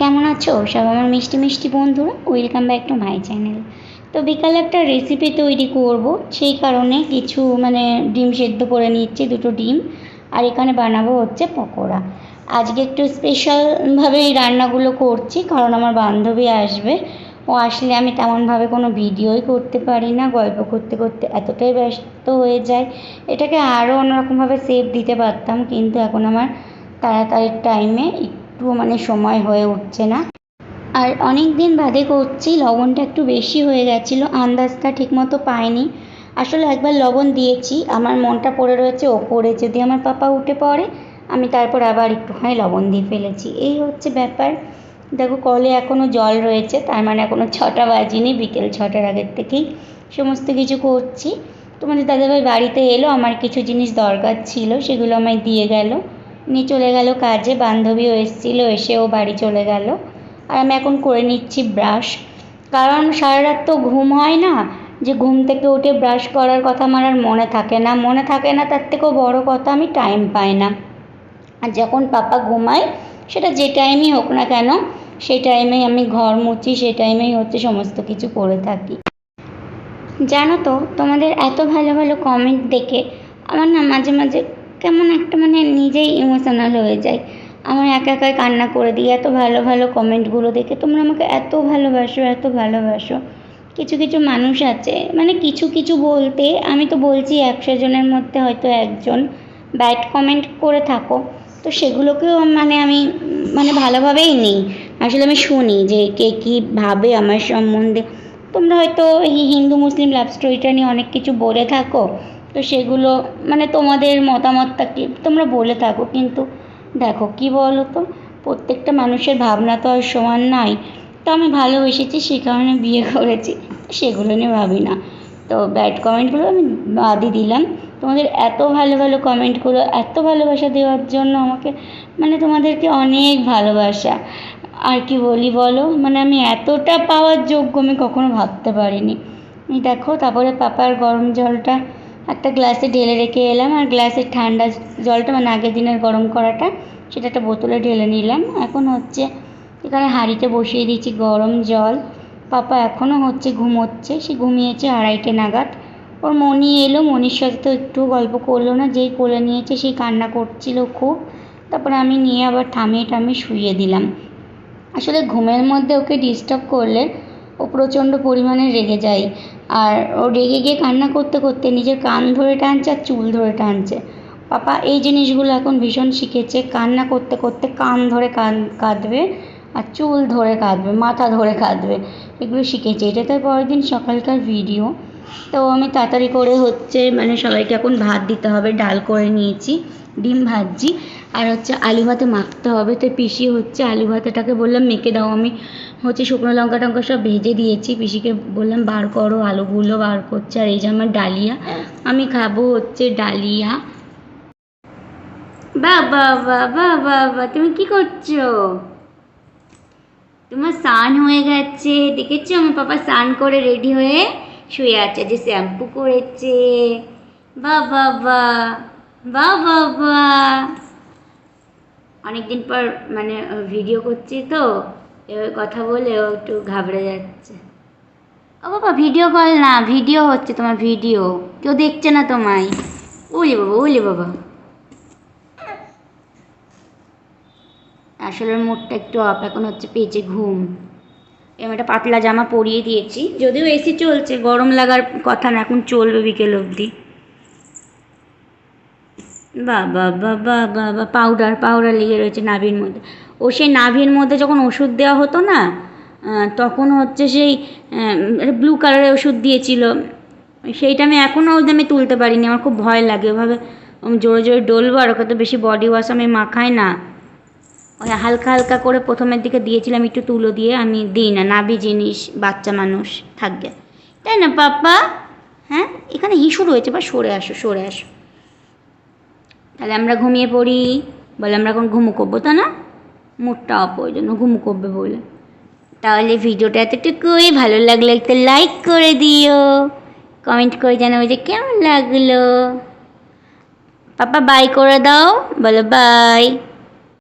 কেমন আছো? সব আমার মিষ্টি মিষ্টি বন্ধুরা welcome back to my channel তো বিকালে একটা রেসিপি তৈরি করব, সেই কারণে কিছু মানে ডিম সেদ্ধ করে নিচ্ছি, দুটো ডিম, আর এখানে বানাবো হচ্ছে পকোড়া। আজকে একটু স্পেশালভাবে এই রান্নাগুলো করছি, কারণ আমার বান্ধবী আসবে। ও আসলে আমি তেমনভাবে কোনো ভিডিওই করতে পারি না, গল্প করতে করতে এতটাই ব্যস্ত হয়ে যায়। এটাকে আরও অন্যরকমভাবে সেভ দিতে পারতাম, কিন্তু এখন আমার তাড়াতাড়ির টাইমে একটুও মানে সময় হয়ে উঠছে না। আর অনেক দিন বাদে করছি, লবণটা একটু বেশি হয়ে গেছিল, আন্দাজটা ঠিকমতো পাইনি। আসলে একবার লবণ দিয়েছি, আমার মনটা পড়ে রয়েছে ওপরে, যদি আমার পাপা উঠে পড়ে, আমি তারপর আবার একটুখানি লবণ দিয়ে ফেলেছি। এই হচ্ছে ব্যাপার। দেখো, কলে এখনও জল রয়েছে, তার মানে এখনও ছটা বাজিনি, বিকেল ছটার আগের থেকেই সমস্ত কিছু করছি। তোমাদের দাদাভাই বাড়িতে এলো, আমার কিছু জিনিস দরকার ছিল, সেগুলো আমায় দিয়ে গেল। নিয়ে চলে গেল কাজে বান্ধবীও এসেছিল এসেও বাড়ি চলে গেল। আর আমি এখন করে নিচ্ছি ব্রাশ কারণ সারা রাত তো ঘুম হয় না, যে ঘুম থেকে উঠে ব্রাশ করার কথা আমার আর মনে থাকে না। মনে থাকে না তার থেকেও বড় কথা, আমি টাইম পাই না। আর যখন পাপা ঘুমায়, সেটা যে টাইমই হোক না কেন, সেই টাইমেই আমি ঘর মুছি, সেই টাইমেই হচ্ছে সমস্ত কিছু করে থাকি। জানো তো, তোমাদের এত ভালো ভালো কমেন্ট দেখে আমার না মাঝে মাঝে কেমন একটা মানে নিজেই ইমোশনাল হয়ে যায়। আমার একা একাই কান্না করে দিই, এত ভালো ভালো কমেন্টগুলো দেখে তোমরা আমাকে এত ভালোবাসো এত ভালোবাসো। কিছু কিছু মানুষ আছে মানে কিছু কিছু বলতে, আমি তো বলছি একশো জনের মধ্যে হয়তো একজন ব্যাড কমেন্ট করে থাকো। তো সেগুলোকেও মানে আমি মানে ভালোভাবেই নিই। আসলে আমি শুনি যে কে কী ভাবে আমার সম্বন্ধে। তোমরা হয়তো হিন্দু মুসলিম লাভ স্টোরিটা নিয়ে অনেক কিছু বলে থাকো। তো সেগুলো মানে তোমাদের মতামতটা কি? তোমরা বলে থাকো, কিন্তু দেখো কি বলো তো প্রত্যেকটা মানুষের ভাবনা তো আর সমান নাই। তো আমি ভালোবেসেছি, সে কারণে বিয়ে করেছি, সেগুলো নিয়ে ভাবি না। তো ব্যাড কমেন্টগুলো আমি বাদই দিলাম। তোমাদের এত ভালো ভালো কমেন্টগুলো এত ভালোবাসা দেওয়ার জন্য আমাকে মানে তোমাদেরকে অনেক ভালোবাসা। আর কি বলি বলো? মানে আমি এতটা পাওয়ার যোগ্য আমি কখনো ভাবতে পারিনি। দেখো, তারপরে পাপার গরম জলটা একটা গ্লাসে ঢেলে রেখে এলাম, আর গ্লাসের ঠান্ডা জলটা মানে আগের দিনের গরম করাটা, সেটা একটা বোতলে ঢেলে নিলাম। এখন হচ্ছে এখানে হাঁড়িতে বসিয়ে দিয়েছি গরম জল। পাপা এখনও হচ্ছে ঘুমোচ্ছে, সে ঘুমিয়েছে আড়াইটে নাগাদ। ওর মনি এলো, মনির সাথে তো একটু গল্প করল না, যেই কোলে নিয়েছে সেই কান্না করছিল খুব। তারপরে আমি নিয়ে আবার থামিয়ে টামিয়ে শুইয়ে দিলাম। আসলে ঘুমের মধ্যে ওকে ডিস্টার্ব করলে ও প্রচণ্ড পরিমাণে রেগে যায়। আর ও রেগে গিয়ে কান্না করতে করতে নিজের কান ধরে টানছে আর চুল ধরে টানছে। পাপা, এই জিনিসগুলো এখন ভীষণ শিখেছে। কান্না করতে করতে কান ধরে কান কাঁদবে আর চুল ধরে কাঁদবে, মাথা ধরে কাঁদবে। এগুলো শিখেছে। এটা তার পরের দিন সকালকার ভিডিও তো আমি তাড়াতাড়ি করে হচ্ছে মানে সবাইকে এখন ভাত দিতে হবে, ডাল করে নিয়েছি, ডিম ভাজছি, আর হচ্ছে আলু ভাতে মাখতে হবে। তো পিসি হচ্ছে আলু ভাতেটাকে বললাম মেখে দাও, আমি হচ্ছে শুকনো লঙ্কা টঙ্কা সব ভেজে দিয়েছি। পিসিকে বললাম বার করো, আলুগুলো বার করছে, আর এই যে আমার ডালিয়া, আমি খাব হচ্ছে ডালিয়া। বাবা বাবা বাবা, তুমি কি করছ? তোমার স্নান হয়ে গেছে, দেখেছ? আমার পাপা স্নান করে রেডি হয়ে শুয়ে আছে যে শ্যাম্পু করেছে। বা বাবা বা বাবা অনেকদিন পর মানে ভিডিও করছি তো এবার কথা বলে ও একটু ঘাবড়ে যাচ্ছে। ও বাবা, ভিডিও কল না, ভিডিও হচ্ছে তোমার ভিডিও। কেউ দেখছে না তোমায়। ওলে বাবা ওলে বাবা। আসলে মুডটা একটু অফ এখন হচ্ছে পেয়েছে ঘুম। এরকম একটা পাতলা জামা পরিয়ে দিয়েছি। যদিও এসি চলছে, গরম লাগার কথা না, এখন চলবে বিকেল অবধি। বাবা বাবা বাবা পাউডার পাউডার লেগে রয়েছে নাভির মধ্যে। ও সেই নাভির মধ্যে যখন ওষুধ দেওয়া হতো না তখন হচ্ছে সেই ব্লু কালারের ওষুধ দিয়েছিল। সেইটা আমি এখনও ওদের আমি তুলতে পারিনি, আমার খুব ভয় লাগে। ওভাবে জোরে জোরে ডলবো, আর ওকে তো বেশি বডি ওয়াশ আমি মাখাই না। ওই হালকা হালকা করে প্রথমের দিকে দিয়েছিলাম একটু তুলো দিয়ে, আমি দিই না নাবি জিনিস, বাচ্চা মানুষ, থাকবে। তাই না, পাপা? হ্যাঁ? এখানে হিসু রয়েছে বা সরে আসো সরে আসো। তাহলে আমরা ঘুমিয়ে পড়ি, বলে আমরা এখন ঘুমু করব তা না? মুডটা অপ ওই জন্য ঘুমু করবে বলে। তাহলে ভিডিওটা এতটুকুই, ভালো লাগলে একটা লাইক করে দিও। কমেন্ট করে জানাব যে কেমন লাগল। পাপা বাই করে দাও, বলো বাই